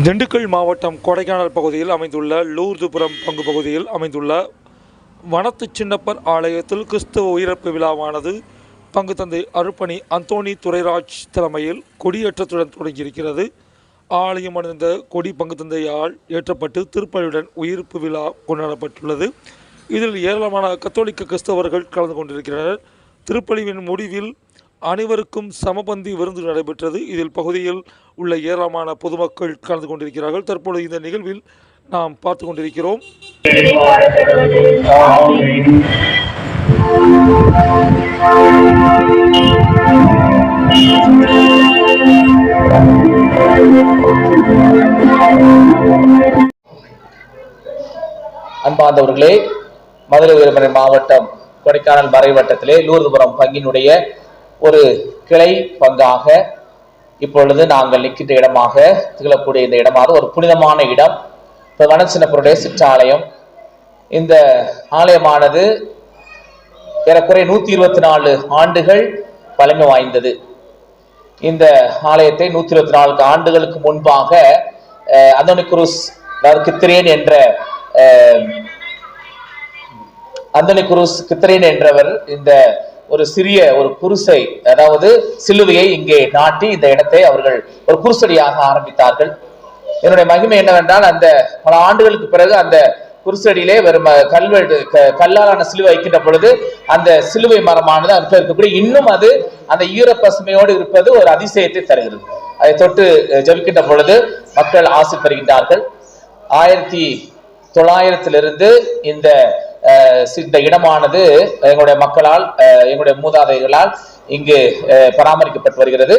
திண்டுக்கல் மாவட்டம் கொடைக்கானல் பகுதியில் அமைந்துள்ள லூர்துபுரம் பங்கு பகுதியில் அமைந்துள்ள வனத்து சின்னப்பர் ஆலயத்தில் கிறிஸ்தவ உயிர்ப்பு விழாவானது பங்கு தந்தை அருப்பணி அந்தோணி துரைராஜ் தலைமையில் கொடியேற்றத்துடன் தொடங்கியிருக்கிறது. ஆலயம் அணிந்த கொடி பங்கு தந்தையால் ஏற்றப்பட்டு திருப்பலியுடன் உயிர்ப்பு விழா கொண்டாடப்பட்டுள்ளது. இதில் ஏராளமான கத்தோலிக்க கிறிஸ்தவர்கள் கலந்து கொண்டிருக்கிறனர் திருப்பலிவின் முடிவில் அனைவருக்கும் சமபந்தி விருந்து நடைபெற்றது. இதில் பகுதியில் உள்ள ஏராளமான பொதுமக்கள் கலந்து கொண்டிருக்கிறார்கள். தற்பொழுது இந்த நிகழ்வில் நாம் பார்த்து கொண்டிருக்கிறோம். அன்பார்ந்தவர்களே மதுரை உயர்மறை மாவட்டம் கொடைக்கானல் மறைவட்டத்திலே லூர்துபுரம் பங்கினுடைய ஒரு கிளை பங்காக இப்பொழுது நாங்கள் நிற்கின்ற இடமாக திகழக்கூடிய இந்த இடமாக ஒரு புனிதமான இடம். இப்போ வனச்சின்னப்பருடைய சிற்றாலயம். இந்த ஆலயமானது ஏறக்குறைய நூற்றி இருபத்தி நாலு ஆண்டுகள் பழமை வாய்ந்தது. இந்த ஆலயத்தை நூற்றி இருபத்தி நான்கு ஆண்டுகளுக்கு முன்பாக அந்தோனி குருஸ் கித்திரேன் என்ற அஹ், அந்தனி குருஸ் கித்திரேன் என்றவர் இந்த ஒரு சிறிய ஒரு குருசை அதாவது சிலுவையை இங்கே நாட்டி இந்த இடத்தை அவர்கள் ஒரு குருசடியாக ஆரம்பித்தார்கள். என்னுடைய மகிமை என்னவென்றால் அந்த பல ஆண்டுகளுக்கு பிறகு அந்த குருசடியிலே வெறும் கல்வெட்டு க- கல்லாலான சிலுவை வைக்கின்ற பொழுது அந்த சிலுவை மரமானது அதுக்கு இருக்கக்கூடிய இன்னும் அது அந்த ஈரப்பசுமையோடு இருப்பது ஒரு அதிசயத்தை தருகிறது. அதை தொட்டு ஜபிக்கின்ற ஜெபிக்கின்ற பொழுது மக்கள் ஆசை பெறுகின்றார்கள் ஆயிரத்தி தொள்ளாயிரத்திலிருந்து இந்த இந்த இடமானது எங்களுடைய மக்களால் எங்களுடைய மூதாதைகளால் இங்கு பராமரிக்கப்பட்டு வருகிறது.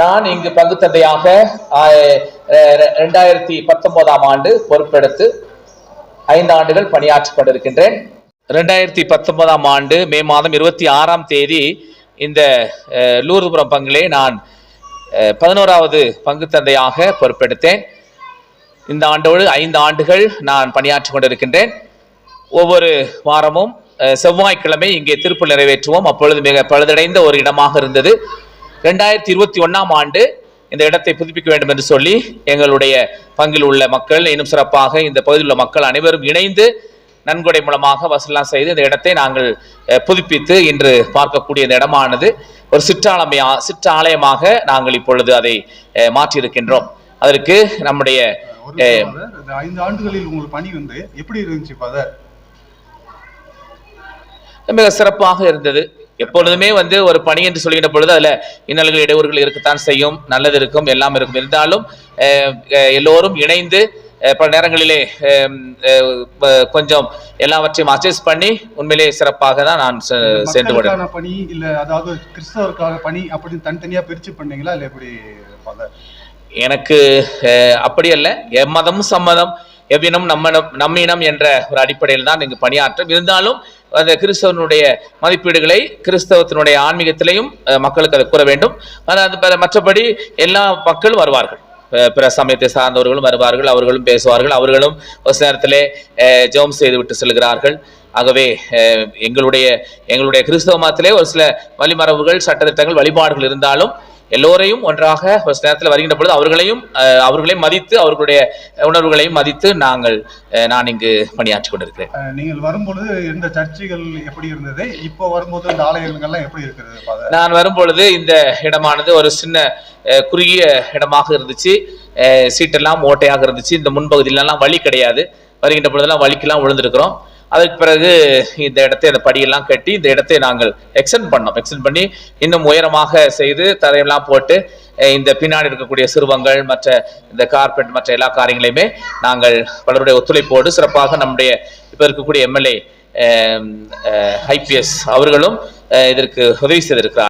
நான் இங்கு பங்கு தந்தையாக ரெண்டாயிரத்தி பத்தொன்பதாம் ஆண்டு பொறுப்பெடுத்து ஐந்து ஆண்டுகள் பணியாற்றி கொண்டிருக்கின்றேன். ரெண்டாயிரத்தி பத்தொன்பதாம் ஆண்டு மே மாதம் இருபத்தி ஆறாம் தேதி இந்த லூர்துபுரம் பங்கிலே நான் பதினோராவது பங்கு தந்தையாக பொறுப்பெடுத்தேன். இந்த ஆண்டோடு ஐந்து ஆண்டுகள் நான் பணியாற்றி கொண்டிருக்கின்றேன். ஒவ்வொரு வாரமும் செவ்வாய்க்கிழமை இங்கே திருப்பல் நிறைவேற்றுவோம். அப்பொழுது மிக பழுதடைந்த ஒரு இடமாக இருந்தது. ரெண்டாயிரத்தி இருபத்தி ஒன்றாம் ஆண்டு இந்த இடத்தை புதுப்பிக்க வேண்டும் என்று சொல்லி எங்களுடைய பங்கில் உள்ள மக்கள் இன்னும் சிறப்பாக இந்த பகுதியில் உள்ள மக்கள் அனைவரும் இணைந்து நன்கொடை மூலமாக வசூலாம் செய்து இந்த இடத்தை நாங்கள் புதுப்பித்து இன்று பார்க்கக்கூடிய இந்த இடமானது. ஒரு சிற்றாலமையா சிற்றாலயமாக நாங்கள் இப்பொழுது அதை மாற்றியிருக்கின்றோம். அதற்கு நம்முடைய ஐந்து ஆண்டுகளில் உங்கள் பணி வந்து எப்படி இருந்துச்சு மிக சிறப்பாக இருந்தது. எப்பொழுதுமே வந்து ஒரு பணி என்று சொல்கின்ற பொழுது அதுல இன்னல்கள் இடையூறுகள் இருக்கத்தான் செய்யும். நல்லது இருக்கும் எல்லாம் இருக்கும். இருந்தாலும் எல்லோரும் இணைந்து பல நேரங்களிலே கொஞ்சம் எல்லாவற்றையும் அட்ஜஸ்ட் பண்ணி உண்மையிலே சிறப்பாக தான் நான் சென்று விடுறேன் பணி இல்ல அதாவது கிறிஸ்தவருக்கான பணி அப்படின்னு தனித்தனியா பிரிச்சு பண்ணீங்களா? இல்ல எப்படி எனக்கு அஹ், அப்படி அல்ல. எம்மதம் சம்மதம் எவ்வினம் நம்மினம் நம்மினம் என்ற ஒரு அடிப்படையில் தான் இங்கு பணியாற்றும். இருந்தாலும் அந்த கிறிஸ்தவனுடைய மதிப்பீடுகளை கிறிஸ்தவத்தினுடைய ஆன்மீகத்திலையும் மக்களுக்கு அதை கூற வேண்டும். அதாவது பிற- மற்றபடி எல்லா மக்களும் வருவார்கள். பிற சமயத்தை சார்ந்தவர்களும் வருவார்கள் அவர்களும் பேசுவார்கள் அவர்களும் ஒரு நேரத்திலே அஹ், ஜெபம் செய்து விட்டு செல்கிறார்கள். ஆகவே எங்களுடைய எங்களுடைய கிறிஸ்தவ மதத்திலே ஒரு சில வழிமரபுகள் சட்டத்திட்டங்கள் வழிபாடுகள் இருந்தாலும் எல்லோரையும் ஒன்றாக ஒரு நேரத்தில் வருகின்ற பொழுது அவர்களையும் அவர்களையும் மதித்து அவர்களுடைய உணர்வுகளையும் மதித்து நாங்கள் நான் இங்கு பணியாற்றிக் கொண்டிருக்கிறேன். நீங்கள் வரும்பொழுது இருந்த சர்ச்சைகள் எப்படி இருந்தது? இப்போ வரும்போது இந்த ஆலயங்கள்லாம் எப்படி இருக்கிறது நான் வரும்பொழுது இந்த இடமானது ஒரு சின்ன குறுகிய இடமாக இருந்துச்சு. சீட்டெல்லாம் ஓட்டையாக இருந்துச்சு. இந்த முன்பகுதியிலலாம் வழி கிடையாது. வருகின்ற பொழுதெல்லாம் வழிக்கெல்லாம் விழுந்திருக்கிறோம். அதுக்கு பிறகு இந்த இடத்தை இந்த படியெல்லாம் கட்டி இந்த இடத்தை நாங்கள் எக்ஸ்டெண்ட் பண்ணோம். எக்ஸ்டெண்ட் பண்ணி இன்னும் உயரமாக செய்து தரையெல்லாம் போட்டு இந்த பின்னாடி இருக்கக்கூடிய சிறுவங்கள் மற்ற இந்த கார்பெட் மற்ற எல்லா காரியங்களையுமே நாங்கள் பலருடைய ஒத்துழைப்போடு சிறப்பாக நம்முடைய இப்போ இருக்கக்கூடிய எம்எல்ஏ ஐபிஎஸ் அவர்களும் இதற்கு உதவி செய்திருக்கிறார்